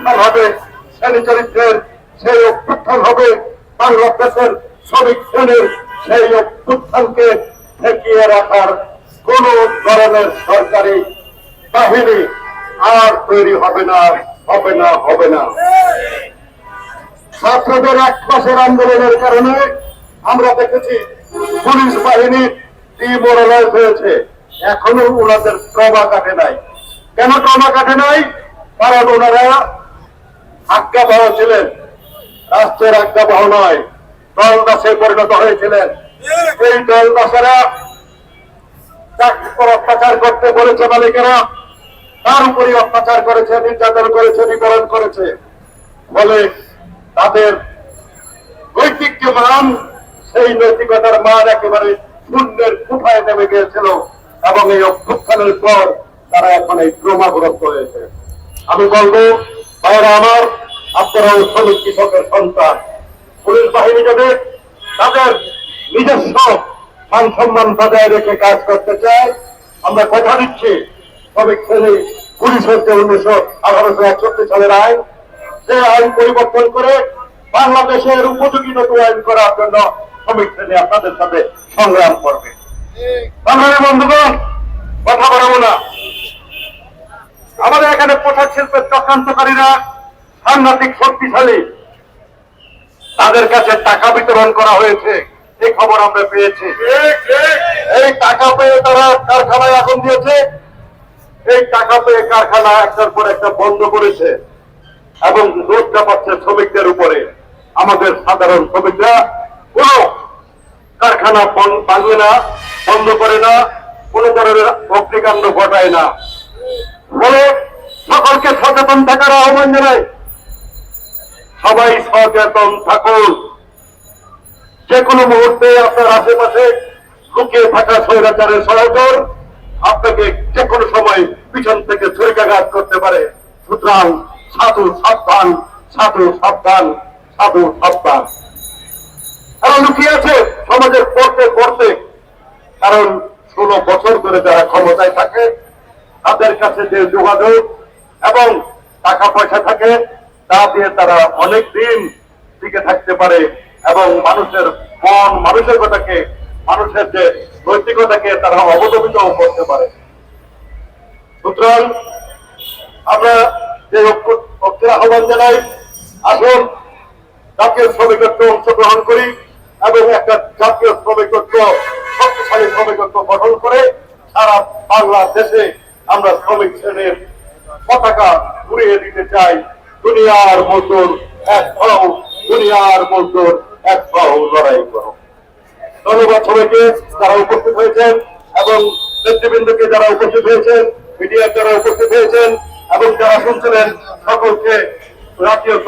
অভ্যুত্থান হবে শ্রেণি চরিত্রের সেই অভ্যুত্থান হবে, বাংলাদেশের শ্রমিক শ্রেণির সেই অভ্যুত্থানকে ঠেকিয়ে রাখার কোন ধরনের সরকারি বাহিনী আর তৈরি হবে না হবে না হবে না। ছাত্রদের এক মাসের আন্দোলনের কারণে আমরা দেখেছি পুলিশ বাহিনী ডিমোরালাইজ হয়েছে। এখনও ওনাদের ট্রমা কাটে নাই। কেন ট্রমা কাটে নাই? কারণ ওনারা আজ্ঞাবহ ছিলেন। রাষ্ট্রের আজ্ঞাবহ নয় দল দাসে পরিণত হয়েছিলেন। এই দল দাসেরা চাকরির অত্যাচার করতে বলেছে মালিকেরা। তার উপরে অত্যাচার করেছে, নির্যাতন করেছে নিবারণ করেছে। ফলে তাদের নৈতিক মান, সেই নৈতিকতার মান একেবারে শূন্যের কোঠায় নেমে গিয়েছিল এবং এই অভ্যুত্থানের পর তারা এখন এই ক্রমাগ্রস্ত হয়েছে। আমি বলব ভাইরা আমার আপনারাও শ্রমিক কৃষকের সন্তান? পুলিশ বাহিনী যদি তাদের নিজস্ব মান সম্মান বজায় রেখে কাজ করতে চায়। আমরা কথা দিচ্ছি শ্রমিক শ্রেণি পুলিশ হচ্ছে উনিশশো আঠারোশো একষট্টি সালের আইন। সে আইন পরিবর্তন করে বাংলাদেশের উপযোগী নতুন আইন করার জন্য শ্রমিক শ্রেণি আপনাদের সাথে সংগ্রাম করবে। বাংলাদেশ বন্ধুগণ, কথা বাড়াবো না। আমাদের এখানে পোশাক শিল্পের চক্রান্তকারীরা সাংঘাতিক শক্তিশালী। তাদের কাছে টাকা বিতরণ করা হয়েছে। এই খবর আমরা পেয়েছি। এই টাকা পেয়ে তারা কারখানায় আগুন দিয়েছে। এই টাকা পেয়ে কারখানা একটার পর একটা বন্ধ করেছে এবং দোষটা পাচ্ছে শ্রমিকদের উপরে। আমাদের সাধারণ শ্রমিকরা, কোন কারখানা ভাঙবে না, বন্ধ করে না, কোন ধরনের অগ্নিকাণ্ড ঘটায় না। ফলে সকলকে সচেতন থাকার আহ্বান জানাই। সবাই সচেতন থাকুন। যে কোনো মুহূর্তে আপনার আশেপাশে লুকিয়ে থাকা স্বৈরাচারের সহচর আপনাকে যে কোনো সময় পিছন থেকে ছুরিকাঘাত করতে পারে। সুতরাং সাধু সাবধান সাধু সাবধান সাধু সাবধান। তারা লুকিয়ে আছে সমাজের পড়তে পড়তে। কারণ ষোলো বছর ধরে যারা ক্ষমতায় থাকে, তাদের কাছে যে যোগাযোগ এবং টাকা পয়সা থাকে তা দিয়ে তারা অনেক দিন টিকে থাকতে পারে এবং মানুষের মন, মানুষের কথাকে, মানুষের যে নৈতিকতাকে তারা অবদমিত করতে পারে। সুতরাং আমরা যে ঐক্য- ঐক্যের আহ্বান জানাই, আসুন জাতীয় শ্রমিকত্ব অংশগ্রহণ করি এবং একটা জাতীয় শ্রমিকত্ব, শক্তিশালী শ্রমিকত্ব গঠন করে সারা বাংলাদেশে আমরা শ্রমিক শ্রেণির পতাকা উড়িয়ে দিতে চাই। দুনিয়ার মতন এক হও দুনিয়ার মতন এক হও লড়াই করো। ধন্যবাদ সবাইকে যারা উপস্থিত হয়েছেন এবং নেতৃবৃন্দকে যারা উপস্থিত হয়েছেন, মিডিয়ার যারা উপস্থিত হয়েছেন এবং যারা শুনছিলেন সকলকে শ্রমিক